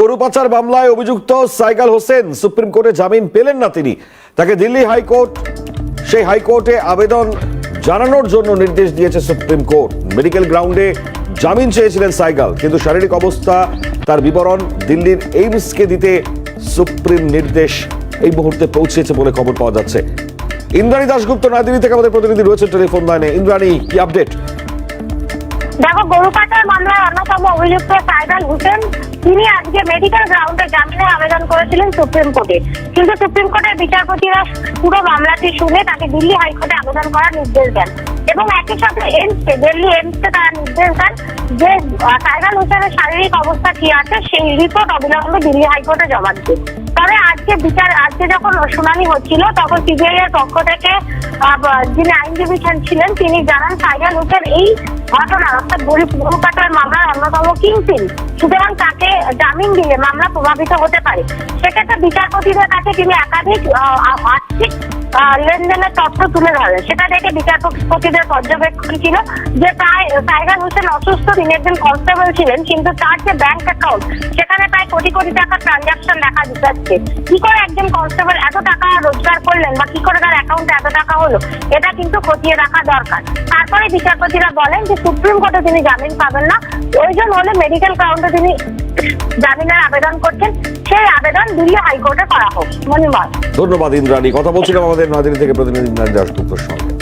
গরু পাচার মামলায় অভিযুক্ত সাইকাল হোসেন সুপ্রিম কোর্টে জামিন পেলেন না তিনি। তাকে দিল্লি হাইকোর্ট, সেই হাইকোর্টে আবেদন জানানোর জন্য নির্দেশ দিয়েছে সুপ্রিম কোর্ট। মেডিকেল গ্রাউন্ডে জামিন চেয়েছিলেন সাইগাল, কিন্তু শারীরিক অবস্থা তার বিবরণ দিল্লির এইমসকে দিতে সুপ্রিম নির্দেশ এই মুহূর্তে পৌঁছেছে বলে খবর পাওয়া যাচ্ছে। ইন্দ্রাণী দাশগুপ্ত নয়াদিল্লি থেকে আমাদের প্রতিনিধি রয়েছে টেলিফোন লাইনে। ইন্দ্রাণী, কি আপডেট? দেখো, গরু পাচার মামলার অন্যতম অভিযুক্ত সাইদাল হোসেন, তিনি আজকে মেডিকেল গ্রাউন্ডে জামিনের আবেদন করেছিলেন সুপ্রিম কোর্টে। কিন্তু সুপ্রিম কোর্টের বিচারপতিরা পুরো মামলাটি শুনে তাকে দিল্লি হাইকোর্টে আবেদন করার নির্দেশ দেন। এবং একই সাথে এমসকে দিল্লি এমসকে তারা নির্দেশ দেন যে আহ, সাইদাল হোসেনের শারীরিক অবস্থা কি আছে সেই রিপোর্ট অবিলম্বে দিল্লি হাইকোর্টে জমা দিতে। তবে আজকে বিচার আজকে যখন শুনানি হচ্ছিল তখন সিবিআই এর পক্ষ থেকে যিনি আইনজীবী ছিলেন তিনি জানান সাইদাল হোসেন এই ঘটনা অর্থাৎ গরিব গরু মামলার অন্যতম কিংপিন সুতরাং তাকে জামিন দিলে মামলা প্রভাবিত হতে পারে। সেক্ষেত্রে বিচারপতিদের কাছে তিনি একাধিক আর্থিক লেনদেনের তথ্য তুলে ধরেন সেটা দেখে বিচারপতিদের পর্যবেক্ষণ ছিল যে প্রায় সাইগাল হোসেন অসুস্থ তিনি একজন কনস্টেবল ছিলেন, কিন্তু তার যে ব্যাংক অ্যাকাউন্ট সেখানে প্রায় কোটি কোটি টাকার ট্রানজাকশন দেখা যাচ্ছে। কি করে একজন কনস্টেবল এত টাকা রোজগার করলেন বা কি করে তার অ্যাকাউন্টে এত টাকা হলো, এটা কিন্তু খতিয়ে রাখা দরকার। তারপরে বিচারপতিরা বলেন যে সুপ্রিম কোর্টে তিনি জামিন পাবেন না। প্রয়োজন হলে মেডিকেল গ্রাউন্ডে তিনি জামিনের আবেদন করছেন, সেই আবেদন দিল্লি হাইকোর্টে করা হোক। ধন্যবাদ ধন্যবাদ, ইন্দ্রাণী। কথা বলছিলাম আমাদের নাজির থেকে প্রতিনিধি ইন্দ্রাণী দাশগুপ্তর সঙ্গে।